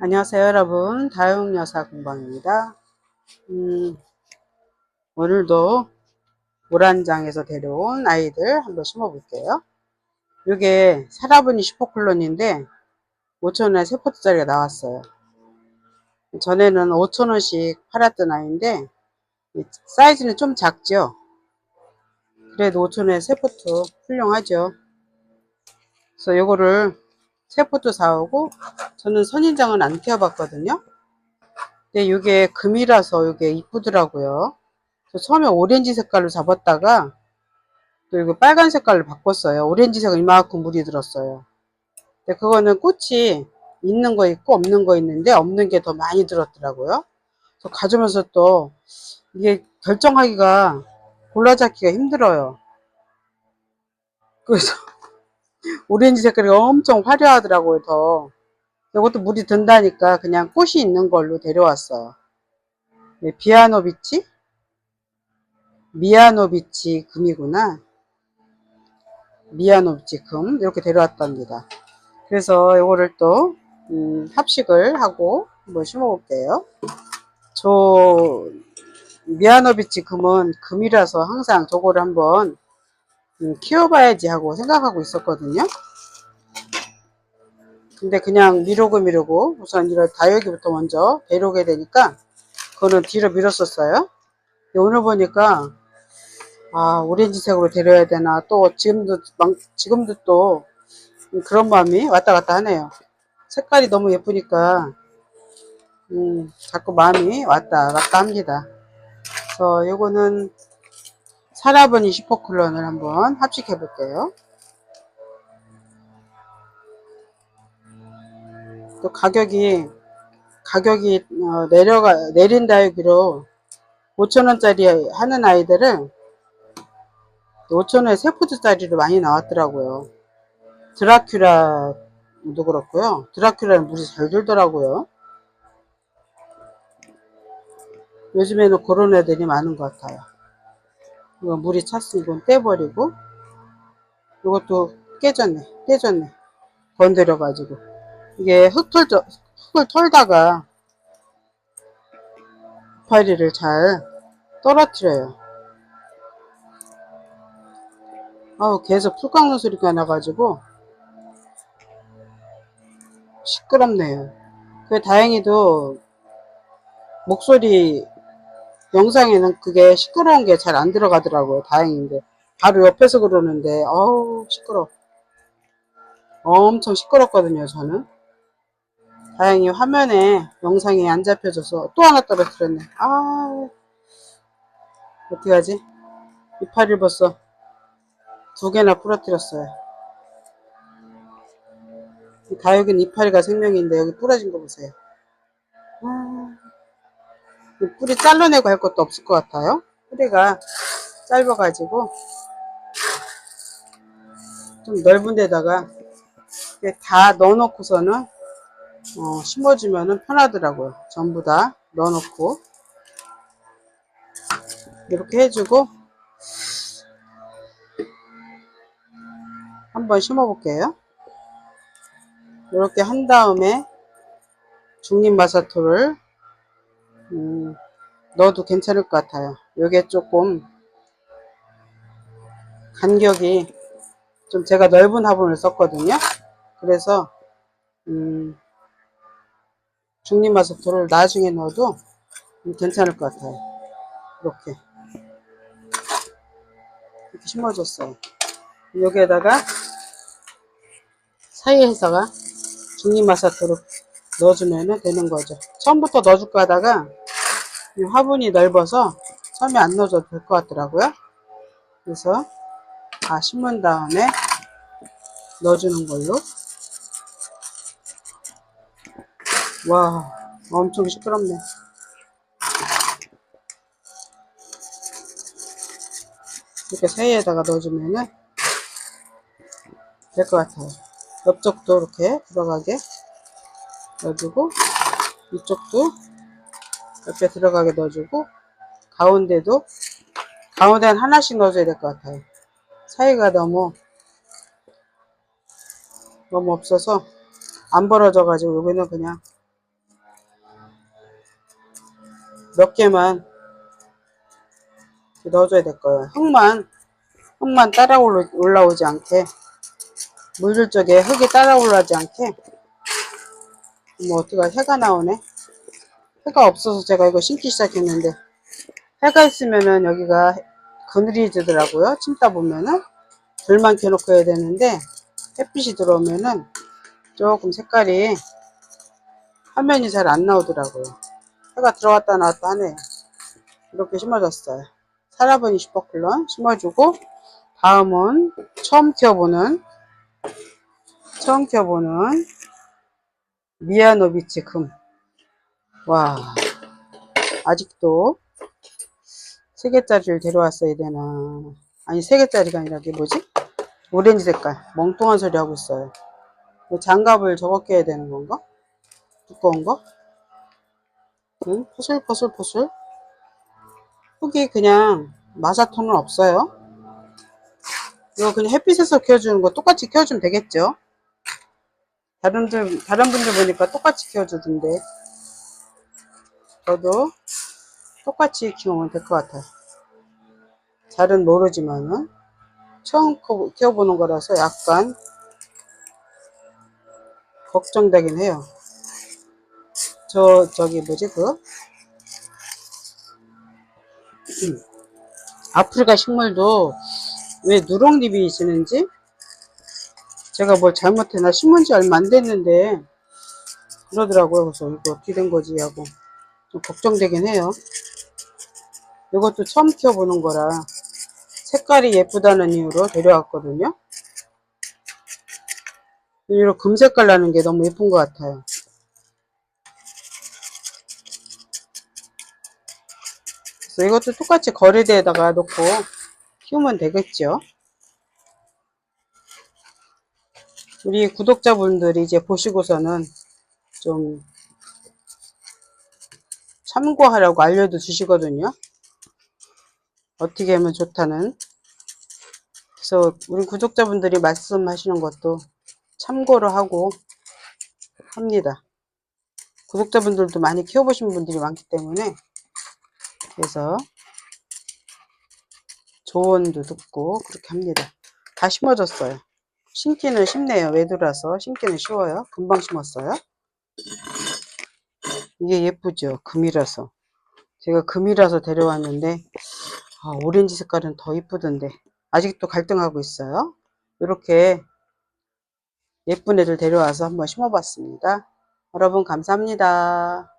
안녕하세요 여러분. 다육여사 공방입니다. 음, 오늘도 모란장에서 데려온 아이들 한번 심어 볼게요. 이게 사라분이 슈퍼클론인데 5천원에 3포트짜리가 나왔어요. 전에는 5천원씩 팔았던 아이인데 사이즈는 좀 작죠? 그래도 5천원에 3포트 훌륭하죠? 그래서 요거를 세포도 사오고 저는 선인장은 안 키워봤거든요. 근데 이게 금이라서 이게 이쁘더라고요. 저 처음에 오렌지 색깔로 잡았다가 또 이거 빨간 색깔로 바꿨어요. 오렌지색은 이만큼 물이 들었어요. 근데 그거는 꽃이 있는 거 있고 없는 거 있는데 없는 게 더 많이 들었더라고요. 그래서 가져면서 또 이게 결정하기가 골라잡기가 힘들어요. 그래서 오렌지 색깔이 엄청 화려하더라고요, 더. 이것도 물이 든다니까 그냥 꽃이 있는 걸로 데려왔어요. 네, 비아노비치? 미아노비치 금이구나. 미아노비치 금. 이렇게 데려왔답니다. 그래서 이거를 또, 음, 합식을 하고 한번 심어 볼게요. 저, 미아노비치 금은 금이라서 항상 저거를 한번 음, 키워봐야지 하고 생각하고 있었거든요. 근데 그냥 미루고 미루고 우선 이런 다육이부터 먼저 데려오게 되니까 그거는 뒤로 밀었었어요. 오늘 보니까 아 오렌지색으로 데려야 되나 또 지금도 지금도 또 그런 마음이 왔다 갔다 하네요. 색깔이 너무 예쁘니까 음, 자꾸 마음이 왔다 갔다 합니다. 그래서 요거는 사라버니 슈퍼클론을 한번 합식해 볼게요. 또 가격이 가격이 어, 내려가 내린 다육이로 5천원짜리 하는 아이들은 5천원에 3푸드짜리로 많이 나왔더라고요. 드라큘라도 그렇고요. 드라큘라는 물이 잘 들더라고요. 요즘에는 그런 애들이 많은 것 같아요. 이거 물이 찼으니 이건 떼버리고 이것도 깨졌네 깨졌네. 건드려 가지고. 이게 흙 털, 흙을 털다가 파이리를 잘 떨어뜨려요. 아우 계속 풀 깎는 소리가 나가지고 시끄럽네요. 그 다행히도 목소리 영상에는 그게 시끄러운 게 잘 안 들어가더라고요. 다행인데. 바로 옆에서 그러는데, 어우, 시끄러. 엄청 시끄럽거든요, 저는. 다행히 화면에 영상이 안 잡혀져서 또 하나 떨어뜨렸네. 아, 어떻게 하지? 이파리를 벌써 두 개나 부러뜨렸어요. 다육은 이파리가 생명인데 여기 부러진 거 보세요. 아. 뿌리 잘라내고 할 것도 없을 것 같아요. 뿌리가 짧아가지고 좀 넓은 데다가 다 넣어놓고서는 어, 심어주면 편하더라고요. 전부 다 넣어놓고 이렇게 해주고 한번 심어볼게요. 이렇게 한 다음에 중립마사토를 음, 넣어도 괜찮을 것 같아요. 요게 조금 간격이 좀 제가 넓은 화분을 썼거든요. 그래서 음, 중립마스토를 나중에 넣어도 괜찮을 것 같아요. 이렇게 이렇게 심어줬어요. 여기에다가 사이에다가 중립마사토를 넣어주면 되는 거죠. 처음부터 넣어줄까 하다가 화분이 넓어서 처음에 안 넣어줘도 될 것 같더라고요. 그래서 다 심은 다음에 넣어주는 걸로. 와, 엄청 시끄럽네. 이렇게 사이에다가 넣어주면은 될 것 같아요. 옆쪽도 이렇게 들어가게 넣어주고 이쪽도 옆에 들어가게 넣어주고 가운데도 가운데는 하나씩 넣어줘야 될 것 같아요 사이가 너무 너무 없어서 안 벌어져 가지고 여기는 그냥 몇 개만 넣어줘야 될 거예요. 흙만, 흙만 따라 올라- 올라오지 않게. 물들 쪽에 흙이 따라 올라오지 않게. 뭐, 어떻게 해가 나오네? 해가 없어서 제가 이거 심기 시작했는데, 해가 있으면은 여기가 그늘이지더라고요. 침다 보면은. 불만 켜놓고 해야 되는데, 햇빛이 들어오면은 조금 색깔이 화면이 잘 안 나오더라고요. 해가 들어왔다 나왔다 하네요. 이렇게 심어줬어요. 사라버니 슈퍼클론 심어주고 다음은 처음 키워보는 처음 키워보는 미아노비치 금. 와 아직도 세 개짜리를 데려왔어야 되나? 아니 세 개짜리가 아니라 이게 뭐지? 오렌지 색깔 멍뚱한 소리 하고 있어요. 뭐 장갑을 저거 껴야 되는 건가? 두꺼운 거? 응? 포슬포슬포슬 흙이 그냥 마사토는 없어요. 이거 그냥 햇빛에서 키워주는 거 똑같이 키워주면 되겠죠? 다른 분, 다른 분들 보니까 똑같이 키워주던데. 저도 똑같이 키우면 될 것 같아요. 잘은 모르지만은, 처음 코- 키워보는 거라서 약간 걱정되긴 해요. 저, 저기 뭐지, 그? 아프리카 식물도 왜 누렁잎이 있는지 제가 뭘 잘못했나 심은 지 얼마 안 됐는데 그러더라고요. 그래서 이거 어떻게 된 거지 하고 좀 걱정되긴 해요. 이것도 처음 키워보는 거라 색깔이 예쁘다는 이유로 데려왔거든요. 이런 금색깔 나는 게 너무 예쁜 것 같아요. 그래서 이것도 똑같이 거리대에다가 놓고 키우면 되겠죠. 우리 구독자분들이 이제 보시고서는 좀 참고하라고 알려도 주시거든요. 어떻게 하면 좋다는. 그래서 우리 구독자분들이 말씀하시는 것도 참고로 하고 합니다. 구독자분들도 많이 키워보신 분들이 많기 때문에 그래서 조언도 듣고 그렇게 합니다. 다 심어졌어요. 심기는 쉽네요. 외두라서 심기는 쉬워요. 금방 심었어요. 이게 예쁘죠? 금이라서. 제가 금이라서 데려왔는데 아, 오렌지 색깔은 더 이쁘던데 아직도 갈등하고 있어요. 이렇게 예쁜 애들 데려와서 한번 심어봤습니다. 여러분 감사합니다.